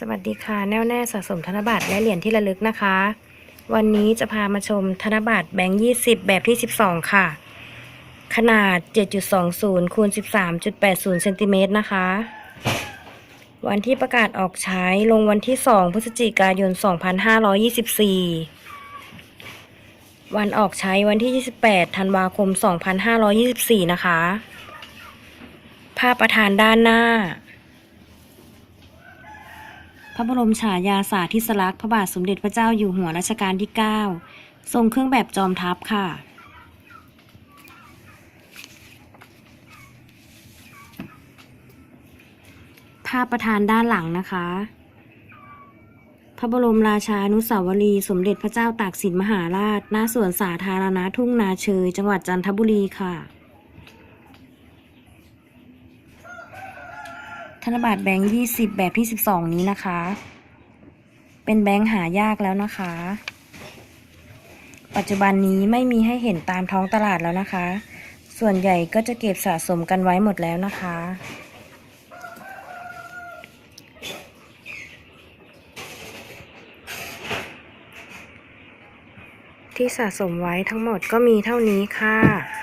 สวัสดีค่ะ แน่วแน่สะสมธนบัตรและเหรียญที่ระลึกนะคะ วันนี้จะพามาชมธนบัตรแบงค์20แบบที่12ค่ะ ขนาด 7.20คูณ13.80เซนติเมตรนะคะ วันที่ประกาศออกใช้ลงวันที่2พฤศจิกายน 2524 วันออกใช้วันที่ 28ธันวาคม 2524 นะคะ ภาพประธานด้านหน้า พระบรมฉายาสาธิสลักษณ์พระบาทสมเด็จพระเจ้าอยู่หัวรัชกาลที่ 9 ทรงเครื่องแบบจอมทัพค่ะ ภาพประธานด้านหลังนะคะ พระบรมราชานุสาวรีย์สมเด็จพระเจ้าตากสินมหาราช ณ สวนสาธารณะทุ่งนาเชย จังหวัดจันทบุรีค่ะ ธนบัตรแบงค์20แบบที่12นี้นะคะ เป็นแบงค์หายากแล้วนะคะ ปัจจุบันนี้ไม่มีให้เห็นตามท้องตลาดแล้วนะคะ ส่วนใหญ่ก็จะเก็บสะสมกันไว้หมดแล้วนะคะ ที่สะสมไว้ทั้งหมดก็มีเท่านี้ค่ะ